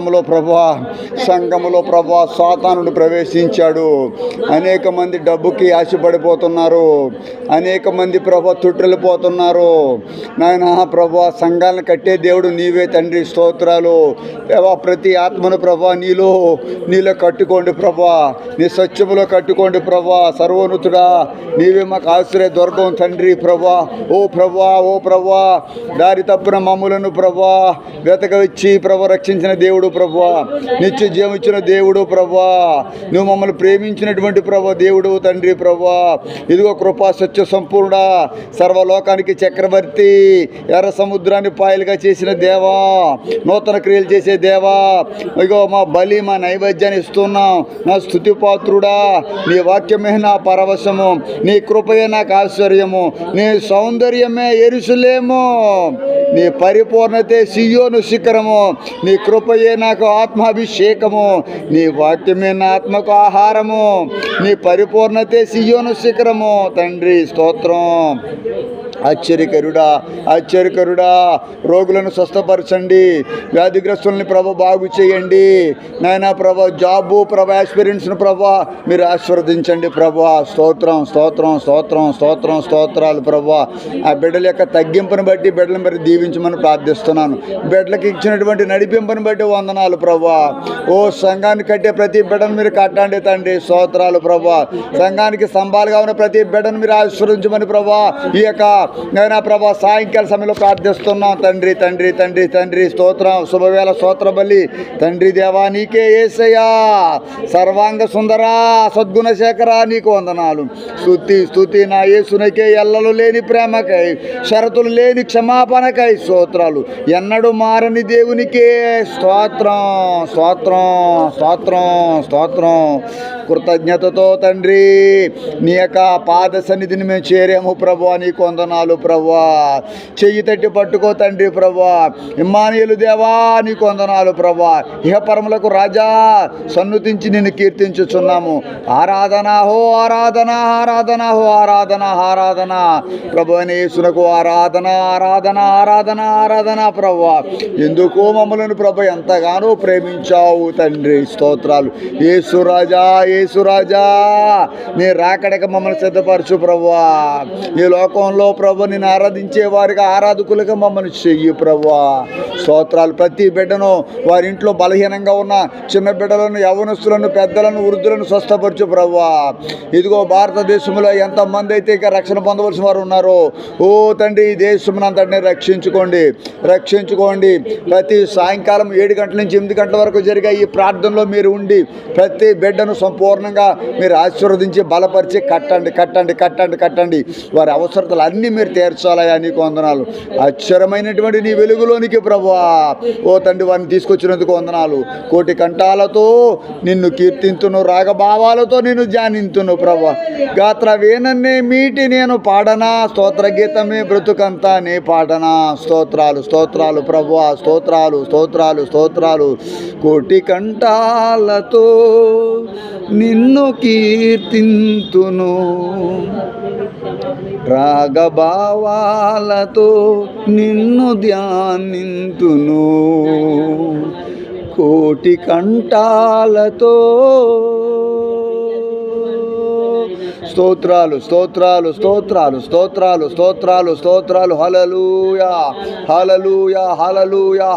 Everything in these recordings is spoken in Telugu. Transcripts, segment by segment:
సంఘములో ప్రభా సంఘములో ప్రభా సాతానుడు ప్రవేశించాడు. అనేక మంది డబ్బుకి ఆశపడిపోతున్నారు. అనేక మంది ప్రభా పోతున్నారు నాయన ప్రభా సంఘాలను కట్టే దేవుడు నీవే తండ్రి స్తోత్రాలు. ప్రతి ఆత్మను ప్రభా నీలో నీలో కట్టుకోండి ప్రభా నీ సత్యములో కట్టుకోండి ప్రభా సర్వనుతుడా నీవే మాకు ఆశ్రయ దుర్గం తండ్రి ప్రభా ఓ ప్రభా ఓ ప్రభా దారి తప్పున మమ్ములను ప్రభా వెతక వచ్చి ప్రభా రక్షించిన దేవుడు ప్రభా నిత్య జీవం ఇచ్చిన దేవుడు ప్రభా నువ్వు మమ్మల్ని ప్రేమించినటువంటి ప్రభా దేవుడు తండ్రి ప్రభా ఇదిగో కృపా సత్య సంపూర్ణ సర్వలోకానికి చక్రవర్తి ఎర్ర సముద్రాన్ని పాయలుగా చేసిన దేవా నూతన క్రియలు చేసే దేవా. ఇగో మా బలి మా నైవేద్యాన్ని ఇస్తున్నాం. నా స్థుతి పాత్రుడా నీ వాక్యమే నా పరవశము నీ కృపయే నాకు ఆశ్చర్యము నీ సౌందర్యమే ఎరుసులేము. నీ పరిపూర్ణతే సియోను శిఖరము. నీ కృపయే నాకు ఆత్మాభిషేకము. నీ వాక్యమే నా ఆత్మకు ఆహారము. నీ పరిపూర్ణతే సియోను శిఖరము. తండ్రి స్తోత్రం. ఆశ్చర్యకరుడా ఆశ్చర్యకరుడా రోగులను స్వస్థపరచండి. వ్యాధిగ్రస్తుల్ని ప్రభ బాగు చేయండి. నాయన ప్రభ జాబు ప్రభ ఎక్స్పీరియన్స్ను ప్రభ మీరు ఆశీర్వదించండి ప్రభ. స్తోత్రం స్తోత్రం స్తోత్రం స్తోత్రం స్తోత్రాలు ప్రభ. ఆ బిడ్డల యొక్క తగ్గింపును బట్టి బిడ్డలు మరి మీరు దీవించమని ప్రార్థిస్తున్నాను. బిడ్డలకు ఇచ్చినటువంటి నడిపింపును బట్టి వందనాలు ప్రభా ఓ సంఘాన్ని కట్టే ప్రతి బిడ్డను మీరు కట్టండి తండ్రి. స్తోత్రాలు ప్రభా సంఘానికి స్తంభాలుగా ఉన్న ప్రతి బిడ్డను మీరు ఆశీర్వదించమని ప్రభా ఈ యొక్క నైనా ప్రభా సాయంకాల సమయంలో ప్రార్థిస్తున్నాం. తండ్రి తండ్రి తండ్రి తండ్రి స్తోత్రం శుభవేళ స్తోత్ర బలి. తండ్రి దేవా నీకే ఏసయ్యా. సర్వాంగ సుందరా సద్గుణశేఖరా నీకు వందనాలు. స్తుతి స్తుతి నా యేసునకే ఎల్లలు లేని ప్రేమకై షరతులు లేని క్షమాపణకై స్తోత్రాలు. ఎన్నడు మారని దేవునికే స్తోత్రం స్తోత్రం స్తోత్రం స్తోత్రం. కృతజ్ఞతతో తండ్రి నీ యొక్క పాద సన్నిధిని మేము చేరాము ప్రభా నీ కొందనాలు ప్రభా చెయ్యి తట్టి పట్టుకో తండ్రి ప్రభా ఇమ్మానియులు దేవా నీ కొందనాలు ప్రభా ఇహపరములకు రాజా సన్నుతించి నిన్ను కీర్తించుచున్నాము. ఆరాధన హో ఆరాధన ఆరాధన హో ఆరాధన ఆరాధన. ప్రభు యేసునకు ఆరాధన ఆరాధన ఆరాధన ఆరాధన ప్రభా ఎందుకో మమ్మలను ప్రభు ఎంతగానో ప్రేమించావు తండ్రి. స్తోత్రాలు. ఏసు రాజా ఏ రాజా నీ రాకడక మమ్మల్ని సిద్ధపరచు ప్రవ్వా ఈ లోకంలో ప్రభు నేను ఆరాధించే వారిగా ఆరాధకులుగా మమ్మల్ని చెయ్యి ప్రవ్వా స్తోత్రాలు ప్రతి బిడ్డను వారి ఇంట్లో బలహీనంగా ఉన్న చిన్న బిడ్డలను యవనస్తులను పెద్దలను వృద్ధులను స్వస్థపరచు ప్రవ్వా ఇదిగో భారతదేశంలో ఎంతమంది అయితే ఇక రక్షణ పొందవలసిన వారు ఉన్నారో ఓ తండ్రి ఈ దేశమునంతటిని రక్షించుకోండి. రక్షించుకోండి. ప్రతి సాయంకాలం ఏడు గంటల నుంచి ఎనిమిది గంటల వరకు జరిగే ఈ ప్రార్థనలో మీరు ఉండి ప్రతి బిడ్డను సంపూర్ణంగా మీరు ఆశీర్వదించి బలపరిచి కట్టండి కట్టండి కట్టండి కట్టండి. వారి అవసరతలు అన్నీ మీరు తీర్చాలయా నీకు వందనాలు. అక్షరమైనటువంటి నీ వెలుగులోనికి ప్రభువా. ఓ తండ్రి వారిని తీసుకొచ్చినందుకు వందనాలు. కోటి కంఠాలతో నిన్ను కీర్తింతును రాగభావాలతో నిన్ను ధ్యానింతును ప్రభా గాత్ర వేనన్నే మీటి నేను పాడనా స్తోత్ర గీతమే బ్రతుకంతా నే పాడనా. స్తోత్రాలు స్తోత్రాలు ప్రభువా స్తోత్రాలు స్తోత్రాలు స్తోత్రాలు. కోటి కంఠాలతో నిన్ను కీర్తింతును. రాగభావాలతో నిన్ను ధ్యానింతును. కోటి కంఠాలతో స్తోత్రాలు స్తోత్రాలు స్తోత్రాలు స్తోత్రాలు స్తోత్రాలు స్తోత్రాలు. హలలుయా హలలుయా హలలుయా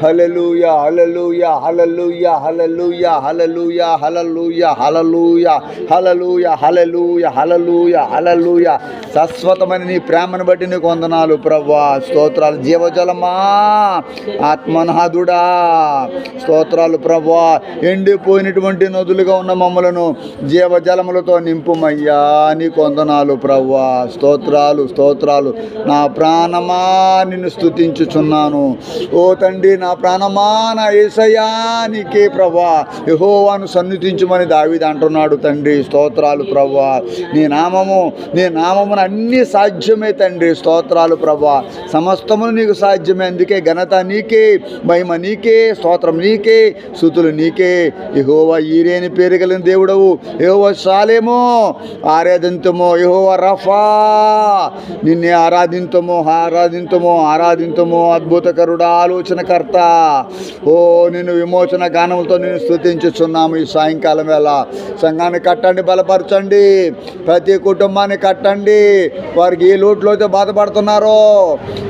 హలలుయా హలలుయా హలలుయా హలలుయా హలలుయా హలలుయా హలలుయా హలలుయా హలలుయా హలలుయా హలలుయా శాశ్వతమైన నీ ప్రేమను బట్టి నీకు వందనాలు ప్రవ్వా స్తోత్రాలు జీవజలమా ఆత్మనాథుడా స్తోత్రాలు ప్రవ్వా ఎండిపోయినటువంటి నదులుగా ఉన్న మమ్మలను జీవజలములతో నింపుమయ్యా నీకు వందనాలు ప్రవ్వా స్తోత్రాలు స్తోత్రాలు నా ప్రాణమా నిన్ను స్తుతించుచున్నాను ఓ తండ్రి నా ప్రాణమా నా ఏసయ్యా నీకే ప్రభా. యహోవాను సన్నిధించమని దావిది అంటున్నాడు తండ్రి. స్తోత్రాలు ప్రభా. నీ నామము నీ నామమున అన్ని సాధ్యమే తండ్రి. స్తోత్రాలు ప్రభా. సమస్తమును నీకు సాధ్యమే. అందుకే ఘనత నీకే మహిమ నీకే స్తోత్రం నీకే శృతులు నీకే. యహోవా ఈరేని పేరు కలిగిన దేవుడవు. యహోవా సాలేమో ఆరాధింతమో. యహోవా రఫా నిన్నే ఆరాధింతమో ఆరాధింతమో ఆరాధింతమో. అద్భుతకరుడా ఆలోచనకర్త ఓ నిన్ను విమోచన గానములతో నేను స్థుతించుచున్నాము ఈ సాయంకాలం వేళ. సంఘాన్ని కట్టండి బలపరచండి. ప్రతి కుటుంబాన్ని కట్టండి. వారికి ఏ లోట్లో అయితే బాధపడుతున్నారో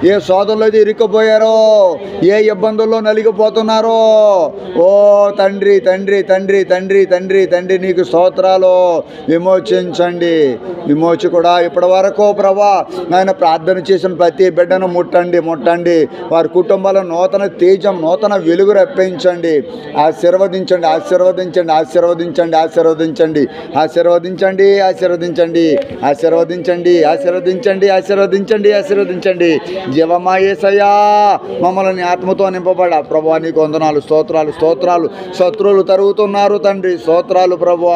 ఏ శోధనలో అయితే ఇరుక్కుపోయారో ఏ ఇబ్బందుల్లో నలిగిపోతున్నారో ఓ తండ్రి తండ్రి తండ్రి తండ్రి తండ్రి తండ్రి నీకు స్తోత్రాలు. విమోచించండి. విమోచకుడా ఇప్పటి వరకు ప్రభా నాయన ప్రార్థన చేసిన ప్రతి బిడ్డను ముట్టండి ముట్టండి. వారి కుటుంబాల నూతన తేజ నూతన వెలుగు రప్పించండి ఆశీర్వదించండి ఆశీర్వదించండి ఆశీర్వదించండి ఆశీర్వదించండి. ఆశీర్వదించండి ఆశీర్వదించండి. ఆశీర్వదించండి ఆశీర్వదించండి ఆశీర్వదించండి ఆశీర్వదించండి. జీవమాయేసయ్యా మమ్మల్ని ఆత్మతో నింపబడ. ప్రభా నీకు వందనాలు స్తోత్రాలు స్తోత్రాలు. శత్రువులు తరుగుతున్నారు తండ్రి. స్తోత్రాలు ప్రభు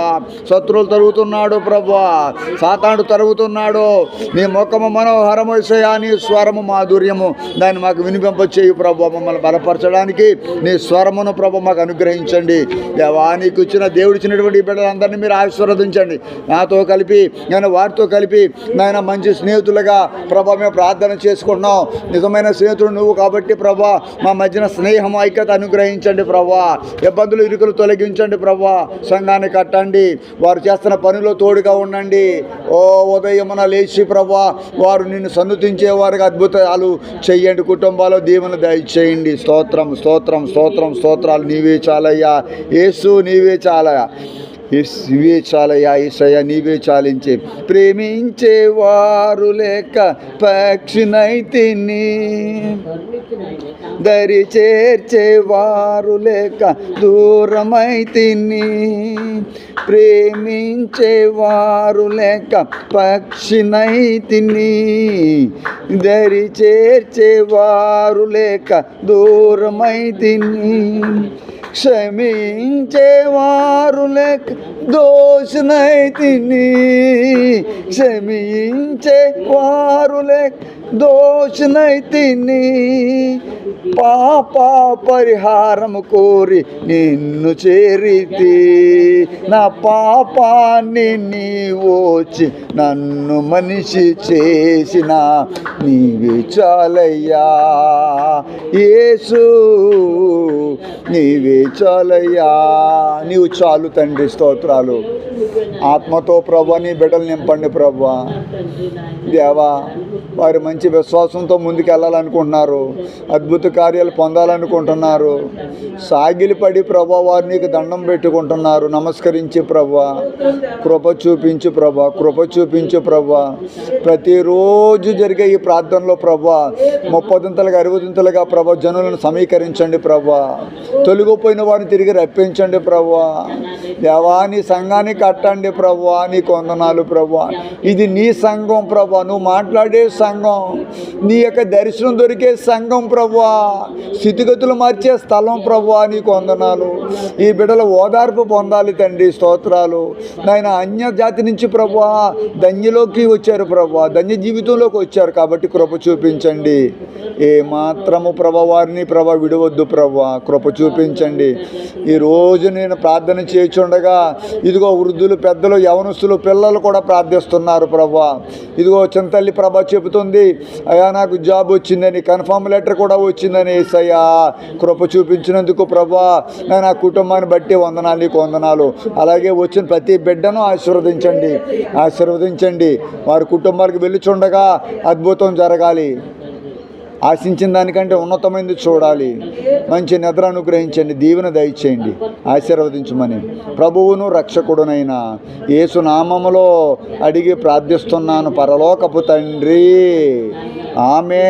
శత్రువులు తరుగుతున్నాడు ప్రభు సాతాడు తరుగుతున్నాడు. నీ ముఖము మనోహరము విషయా నీ స్వరము మాధుర్యము. దాన్ని మాకు వినిపింపచేయు ప్రభు మమ్మల్ని బలపరచడానికి నీ స్వరమును ప్రభు మాకు అనుగ్రహించండి. దేవా నీకు ఇచ్చిన దేవుడు ఇచ్చినటువంటి బిడ్డలందరినీ మీరు ఆశీర్వదించండి. నాతో కలిపి నేను వారితో కలిపి నాయన మంచి స్నేహితులుగా ప్రభా మేము ప్రార్థన చేసుకుంటున్నాం. నిజమైన స్నేహితుడు నువ్వు కాబట్టి ప్రభా మా మధ్యన స్నేహం ఐక్యత అనుగ్రహించండి ప్రభా. ఇబ్బందులు ఇరుకులు తొలగించండి ప్రభా. సంఘాన్ని కట్టండి. వారు చేస్తున్న పనిలో తోడుగా ఉండండి. ఓ ఉదయమున లేచి ప్రభా వారు నిన్ను సన్నుతించే వారికి అద్భుతాలు చెయ్యండి కుటుంబాలు దీవెన దయచేయండి. స్తోత్రం. స్తోత్రం స్తోత్రం స్తోత్రం స్తోత్రాలు నీవే చాలయ్యా. యేసు నీవే చాలయ్యా. ఇవే నీవే చాలయ్యా నీవే చాలించే ప్రేమించే వారు లేక పక్షినైతిని దరి చేర్చేవారు లేక దూరమైతిని ప్రేమించేవారు లేక పక్షినైతిని దరి చేర్చేవారు లేక దూరమైతిని క్షమించేవారు లెక్క దోషనైతిని క్షమించే వారు లెక్క దోష నైతిని పాప పరిహారం కోరి నిన్ను చేరితి. నా పాపాన్ని నీ వచ్చి నన్ను మనిషి చేసిన నీవే చాలయ్యా. యేసు నీవే చాలయ్యా. నీవు చాలు తండ్రి స్తోత్రాలు. ఆత్మతో ప్రభా నీ బిడ్డలు నింపండి ప్రభా. దేవా వారు మంచి విశ్వాసంతో ముందుకు వెళ్ళాలనుకుంటున్నారు అద్భుత కార్యాలు పొందాలనుకుంటున్నారు. సాగిలిపడి ప్రభా వారు నీకు దండం పెట్టుకుంటున్నారు. నమస్కరించి ప్రభా. కృప చూపించు ప్రభా. కృప చూపించు ప్రభా. ప్రతిరోజు జరిగే ఈ ప్రార్థనలో ప్రభా ముప్పదింతలుగా అరవదింతలుగా ప్రభా జనులను సమీకరించండి ప్రభా. తొలగిపోయిన వారిని తిరిగి రప్పించండి ప్రభా. దేవా నీ సంఘాన్ని కట్టండి ప్రభా. నీ కొందనాలు ప్రభా. ఇది నీ సంఘం ప్రభా. నువ్వు మాట్లాడే సంఘం సంఘం. నీ యొక్క దర్శనం దొరికే సంఘం ప్రభా స్థితిగతులు మార్చే స్థలం ప్రభా నీ కొందనాలు ఈ బిడ్డలు ఓదార్పు పొందాలి తండ్రి స్తోత్రాలు. నాయన అన్యజాతి నుంచి ప్రభా ధన్యలోకి వచ్చారు ప్రభా ధన్య జీవితంలోకి వచ్చారు కాబట్టి కృప చూపించండి. ఏ మాత్రము ప్రభా వారిని ప్రభా విడవద్దు ప్రభా కృప చూపించండి. ఈరోజు నేను ప్రార్థన చేయుచుండగా ఇదిగో వృద్ధులు పెద్దలు యవనస్తులు పిల్లలు కూడా ప్రార్థిస్తున్నారు ప్రభా ఇదిగో చింతల్లి ప్రభ చెబుతుంది అయ్యా నాకు జాబ్ వచ్చిందని కన్ఫర్మ్ లెటర్ కూడా వచ్చిందని ఏసయ్యా కృప చూపించినందుకు ప్రభా నేను ఆ కుటుంబాన్ని బట్టి వందనాలు నీకు వందనాలు. అలాగే వచ్చిన ప్రతి బిడ్డను ఆశీర్వదించండి ఆశీర్వదించండి. వారి కుటుంబాలకు వెళ్ళుచుండగా అద్భుతం జరగాలి. ఆశించిన దానికంటే ఉన్నతమైనది చూడాలి. మంచి నిద్ర అనుగ్రహించండి దీవెన దయచేయండి ఆశీర్వదించమని. ప్రభువును రక్షకుడునైనా యేసు నామములో అడిగి ప్రార్థిస్తున్నాను పరలోకపు తండ్రి. ఆమె